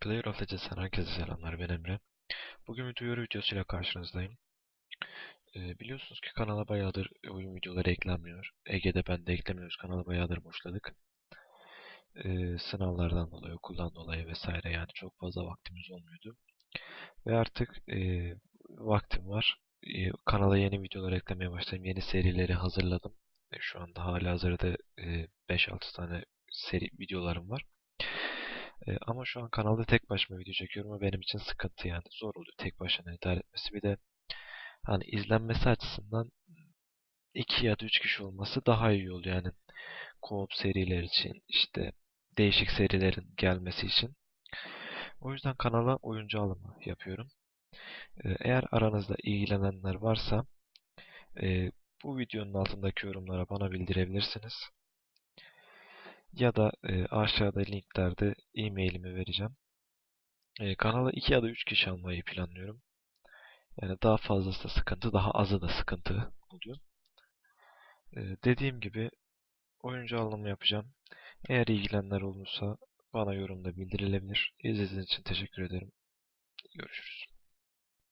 Player of Legends'ten herkese selamlar ben Emre. Bugün bir duyuru videosuyla karşınızdayım. Ee, biliyorsunuz ki kanala bayağıdır oyun videoları eklenmiyor. Ege'de ben de eklemiyoruz. Kanala bayağıdır boşladık. Ee, sınavlardan dolayı, okuldan dolayı vesaire yani çok fazla vaktimiz olmuyordu. Ve artık e, vaktim var. E, kanala yeni videolar eklemeye başladım. Yeni serileri hazırladım. E, şu anda hala hazırda e, 5-6 tane seri videolarım var. E, ama şu an kanalda tek başıma video çekiyorum ve benim için sıkıntı yani zor oluyor tek başına idare etmesi. Bir de hani izlenmesi açısından 2 ya da 3 kişi olması daha iyi oluyor yani co-op seriler için işte değişik serilerin gelmesi için. O yüzden kanala oyuncu alımı yapıyorum. E, eğer aranızda ilgilenenler varsa e, bu videonun altındaki yorumlara bana bildirebilirsiniz. Ya da e, aşağıda linklerde e-mailimi vereceğim. E, kanala 2 ya da 3 kişi almayı planlıyorum. Yani daha fazlası da sıkıntı, daha azı da sıkıntı oluyor. E, dediğim gibi oyuncu alımı yapacağım. Eğer ilgilenenler olursa bana yorumda bildirilebilir. İzlediğiniz için teşekkür ederim. Görüşürüz.